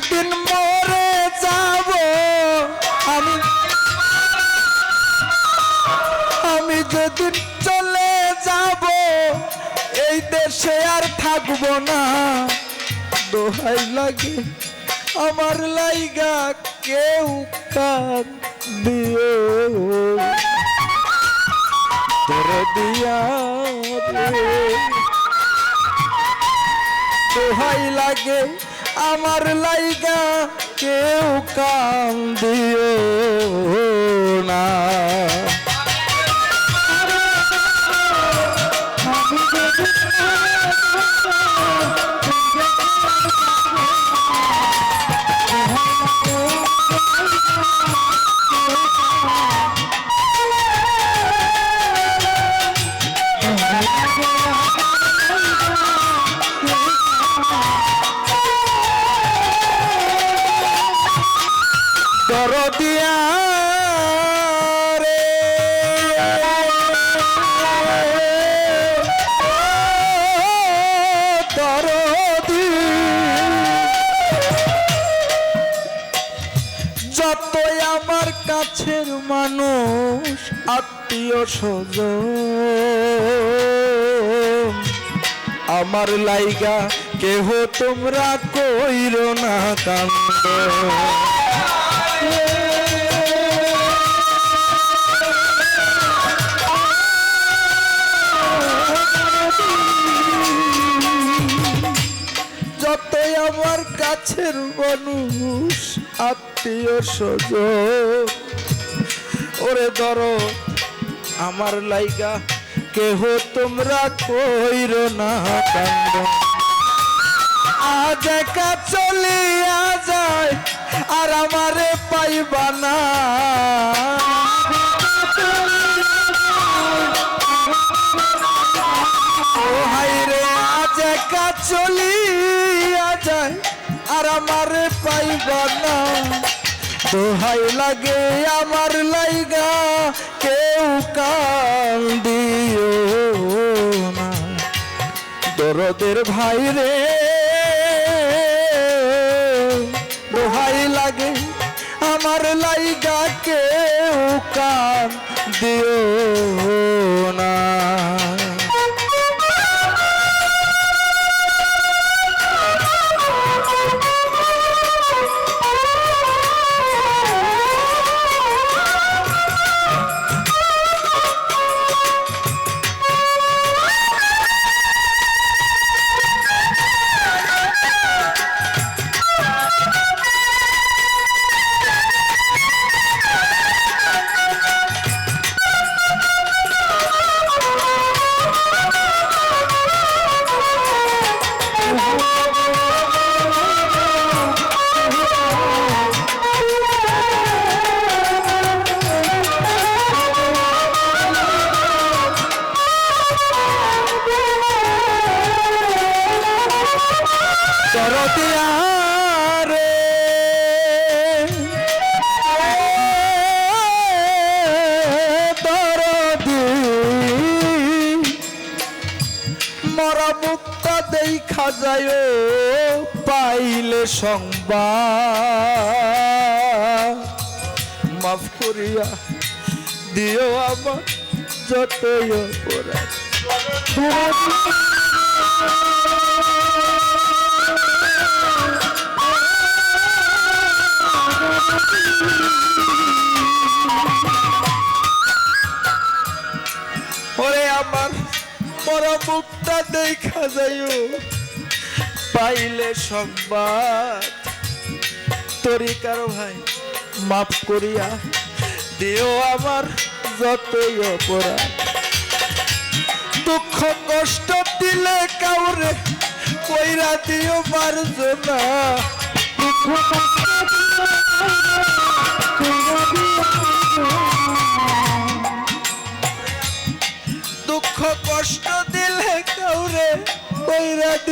যেদিন মরে যাব? আমি আমি যেদিন চলে যাব, এই দেশে আর থাকব না। দোহাই লাগে, আমার লাইগা কেউ কান দিও। তোর দিয়া দোহাই লাগে আমার লাইগা কেউ কান দিও না। আমার কাছের মানুষ আত্মীয় স্বজন আমার লাইগা কেহ তোমরা কইর না কান্দ। যতই আমার কাছের মানুষ, আত্মীয় স্বজন, ওরে ধরো, আমার লাইগা কেহ তোমরা কইর না কান্দ। আজ একা চলিয়া যায় আর আমারে পাইবা না। ও হাই রে, আজ একা আর আমারে পাইবা দোহাই লাগে আমার লাইগা, কেউ কান দিও না। দরদের ভাই রে দোহাই লাগে আমার লাইগা কেউ কান দিও না। মুক্তা দেখা যায় পাইলে সংবাদ। মাফ করিয়া দিও আমার যতই অপরাধ। ওরে আমার মরা মুখটা দেখা যাইও। পাইলে সংবাদ। তোরি কারও ভাই মাফ করিয়া দিও আমার যতই অপরাধ। দুঃখ কষ্ট দিলে কাউরে কইরা দিও পারছ না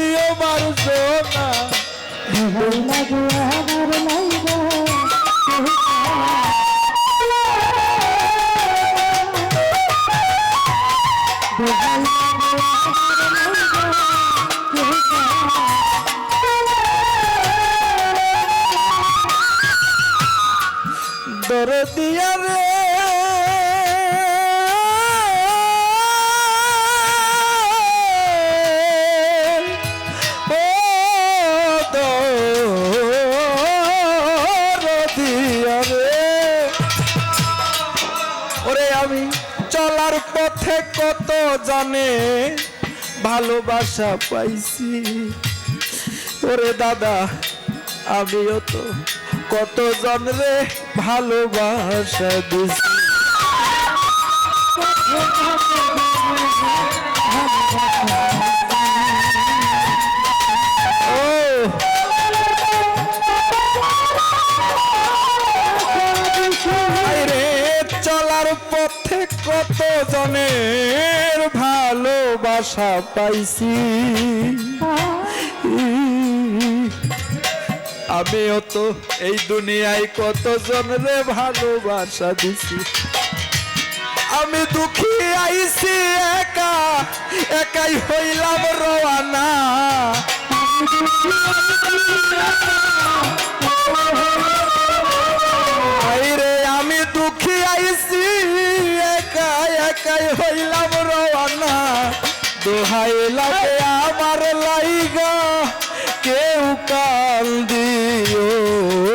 দিও পারছ না। ভালোবাসা পাইছি। ওরে দাদা আমিও তো কত জনরে ভালোবাসা দিছি। ভালোবাসা পাইছি। আমিও তো এই দুনিয়ায় কত জনরে ভালোবাসা দিছি? আমি দুঃখী আইছি একা, একাই হইলাম রওয়ানা। আমি দুঃখী আইছি, একা, একাই হইলাম দোহাই লাগে আমার লাইগা কেউ কাল দিও।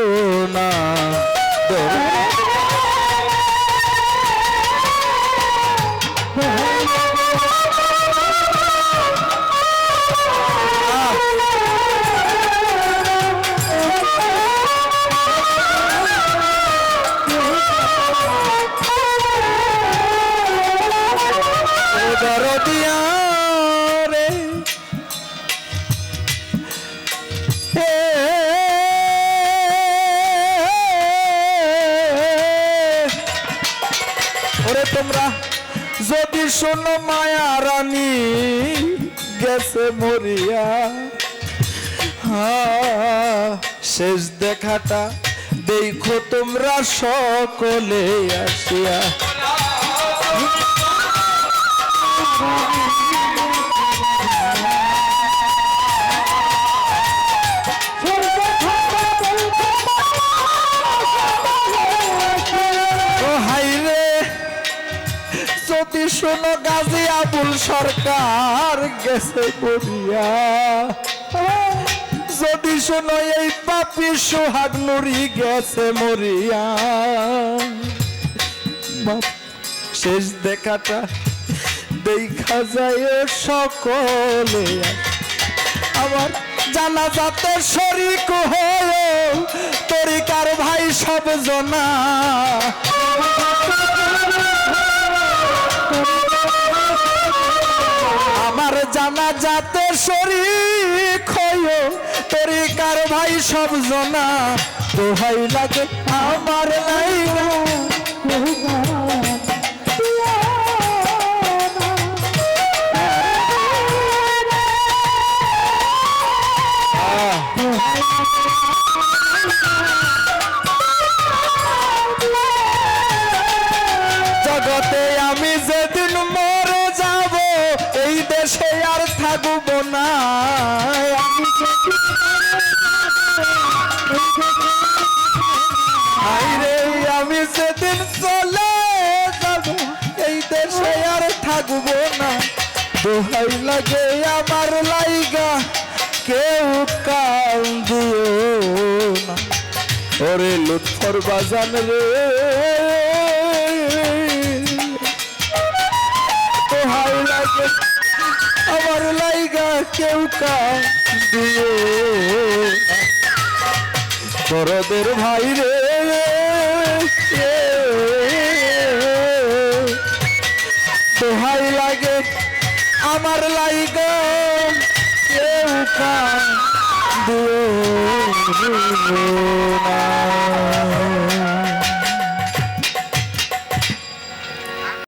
শোনো মায়া রানী গেছে মরিয়া। শেষ দেখাটা দেখো তোমরা সকলে আসিয়া। যদি গাজী আবুল সরকার গেছে মরিয়া যদি শোনো এই পাপি সোহাগ নুরি গেছে মরিয়া। শেষ দেখাটা দেখা যায় সকলে। আমার জানা যাতে শরিক হয়ে তরিকার ভাই সব জনা। জানা যাতে শরীর হইও তোরে তরিকার ভাই সব জনা। দোহাই লাগে আমার নাই ওরে লুৎফর বাজান রে। হাই লাগে, আমার লাইগা কেউ কা দিয়ে বড়দের ভাই রে। তোহাই লাগে, আমার লাইগা কেউ কা দিয়ে Luna.